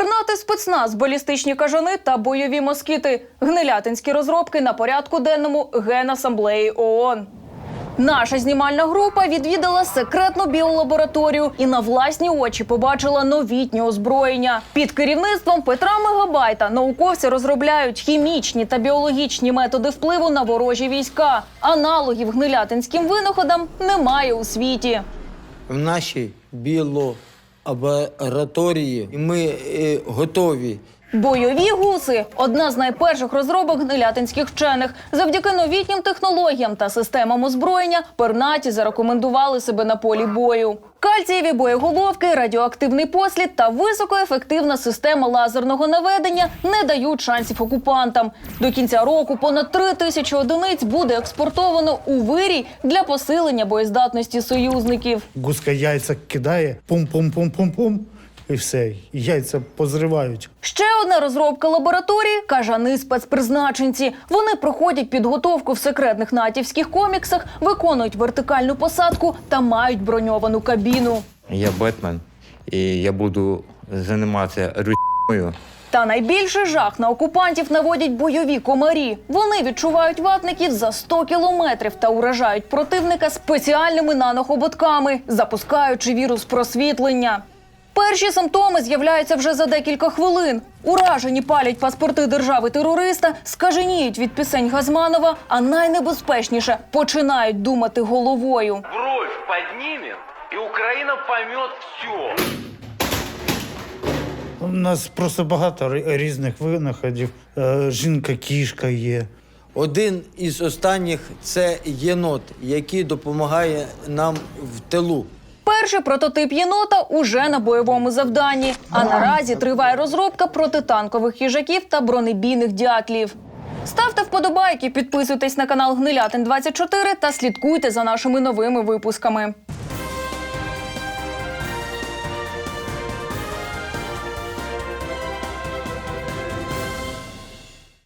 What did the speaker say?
Пернатий спецназ, балістичні кажани та бойові москіти. Гнилятинські розробки на порядку денному Генасамблеї ООН. Наша знімальна група відвідала секретну біолабораторію і на власні очі побачила новітнє озброєння. Під керівництвом Петра Мегабайта науковці розробляють хімічні та біологічні методи впливу на ворожі війська. Аналогів гнилятинським винаходам немає у світі. в нашій біолабораторії ми е, готові. Бойові гуси одна з найперших розробок гнилятинських вчених. Завдяки новітнім технологіям та системам озброєння пернаті зарекомендували себе на полі бою. Кальцієві боєголовки, радіоактивний послід та високоефективна система лазерного наведення не дають шансів окупантам. До кінця року понад три тисячі одиниць буде експортовано у вирій для посилення боєздатності союзників. Гуска яйця кидає, пум-пум-пум-пум-пум, і все, яйця позривають. Ще одна розробка лабораторії кажани спецпризначенці. Вони проходять підготовку в секретних натівських коміксах, виконують вертикальну посадку та мають броньовану кабіну. Я Бетмен, і я буду займатися рутиною. Та найбільший жах на окупантів наводять бойові комарі. Вони відчувають ватників за 100 кілометрів та уражають противника спеціальними нанохоботками, запускаючи вірус просвітлення. Перші симптоми з'являються вже за декілька хвилин. Уражені палять паспорти держави-терориста, скаженіють від пісень Газманова, а найнебезпечніше починають думати головою. бровь поднимем, и Украина поймет все. У нас просто багато різних винаходів. Е, Жінка-кішка є. Один із останніх це єнот, який допомагає нам в тилу. Перший прототип єнота уже на бойовому завданні. А наразі триває розробка протитанкових їжаків та бронебійних дятлів. Ставте вподобайки, підписуйтесь на канал Гнилятин 24 та слідкуйте за нашими новими випусками.